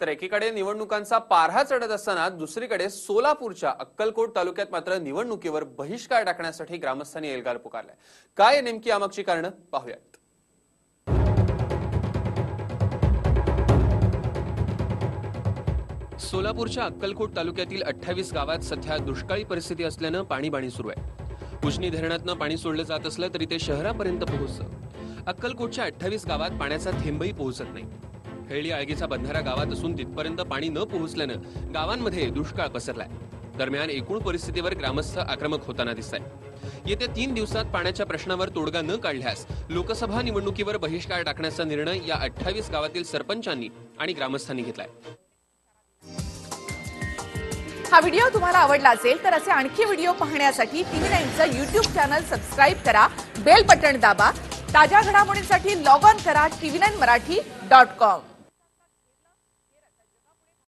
तर एकीकडे निवडणुकांचा पारहा चढत असताना दुसरीकडे सोलापूरच्या अक्कलकोट तालुक्यात मात्र निवडणुकीवर बहिष्कार टाकण्यासाठी ग्रामस्थांनी एल्गार पुकारलाय. काय नेमकी यामागची कारणं? पाहूयात. सोलापूरच्या अक्कलकोट तालुक्यातील अठ्ठावीस गावात सध्या दुष्काळी परिस्थिती असल्यानं पाणीबाणी सुरू आहे. उजनी धरणातनं पाणी सोडलं जात असलं तरी ते शहरापर्यंत पोहोचतं. अक्कलकोटच्या अठ्ठावीस गावात पाण्याचा थेंबही पोहोचत नाही. हेळी आळगीचा बंधारा गावात असून तिथपर्यंत पाणी न पोहोचल्यानं गावांमध्ये दुष्काळ पसरलाय. दरम्यान एकूण परिस्थितीवर ग्रामस्थ आक्रमक होताना दिसत आहे येत्या तीन दिवसात पाण्याच्या प्रश्नावर तोडगा न काढल्यास लोकसभा निवडणुकीवर बहिष्कार टाकण्याचा निर्णय या अठ्ठावीस गावातील सरपंचांनी आणि ग्रामस्थांनी घेतलाय. हा व्हिडिओ तुम्हाला आवडला असेल तर असे आणखी व्हिडिओ पाहण्यासाठी टीव्ही नाईनचं युट्यूब चॅनल सबस्क्राईब करा बेल बटन दाबा ताज्या घडामोडींसाठी लॉग ऑन करा TV nine Marathi dot com.